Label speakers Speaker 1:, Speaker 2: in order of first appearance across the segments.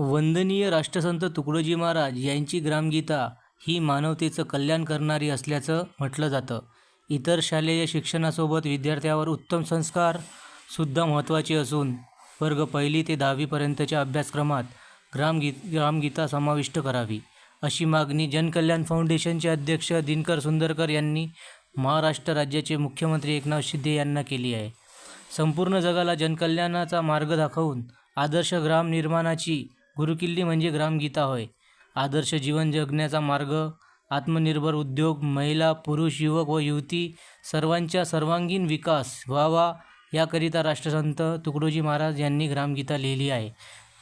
Speaker 1: वंदनीय राष्ट्रसंत तुकडोजी महाराज यांची ग्रामगीता ही मानवतेचं कल्याण करणारी असल्याचं म्हटलं जातं. इतर शालेय शिक्षणासोबत विद्यार्थ्यावर उत्तम संस्कार सुद्धा महत्त्वाचे असून वर्ग पहिली ते दहावीपर्यंतच्या अभ्यासक्रमात ग्रामगी ग्रामगीता समाविष्ट करावी. अशी मागणी जनकल्याण फाउंडेशनचे अध्यक्ष दिनकर सुंदरकर यांनी महाराष्ट्र राज्याचे मुख्यमंत्री एकनाथ शिंदे यांना केली आहे. संपूर्ण जगाला जनकल्याणाचा मार्ग दाखवून आदर्श ग्राम निर्माणाची गुरुकिल्ली म्हणजे ग्रामगीता होय. आदर्श जीवन जगण्याचा मार्ग आत्मनिर्भर उद्योग महिला पुरुष युवक व युवती सर्वांच्या सर्वांगीण विकास व्हावा याकरिता राष्ट्रसंत तुकडोजी महाराज यांनी ग्रामगीता लिहिली आहे.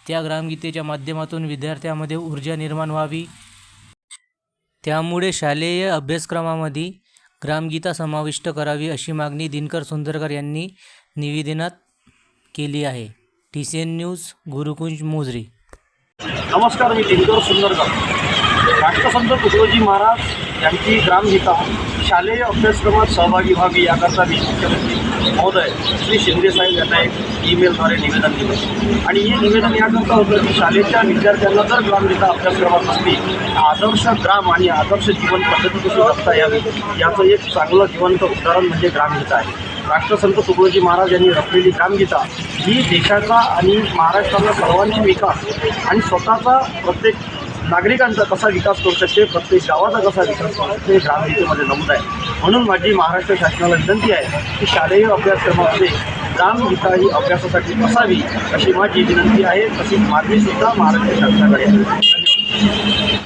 Speaker 1: त्या ग्रामगीतेच्या माध्यमातून विद्यार्थ्यामध्ये ऊर्जा निर्माण व्हावी. त्यामुळे शालेय अभ्यासक्रमामध्ये ग्रामगीता समाविष्ट करावी अशी मागणी दिनकर सुंदरकर यांनी निवेदनात केली आहे. T C N news Gurukunj Mozari
Speaker 2: नमस्कार मी दिनकर सुंदरकर राष्ट्रसंत तुकडोजी महाराज यांची ग्रामगीता शालेय अभ्यासक्रमात सहभागी व्हावी याकरता मी मुख्यमंत्री महोदय श्री शिंदे साहेब यांना एक ईमेलद्वारे निवेदन दिलं. आणि हे निवेदन याकरता होतं की शाळेच्या विद्यार्थ्यांना जर ग्रामगीता अभ्यासक्रमात असली आदर्श ग्राम आणि आदर्श जीवन पद्धती कशी जगता यावी? याचं एक चांगलं जिवंत उदाहरण म्हणजे ग्रामगीता आहे. राष्ट्रसंत तुकडोजी महाराज यांनी रचलेली ग्रामगीता ही देशाचा आणि महाराष्ट्राचा सर्वांगीण विकास आणि स्वतःचा प्रत्येक नागरिकांचा कसा विकास करू शकते प्रत्येक गावाचा कसा विकास करू शकते हे ग्रामगीतेमध्ये नमूद आहे. म्हणून माझी महाराष्ट्र शासनाला विनंती आहे की शालेय अभ्यासक्रमामध्ये ग्रामगीता ही अभ्यासासाठी असावी अशी माझी विनंती आहे. तशी मागणीसुद्धा महाराष्ट्र शासनाकडे आहे. धन्यवाद.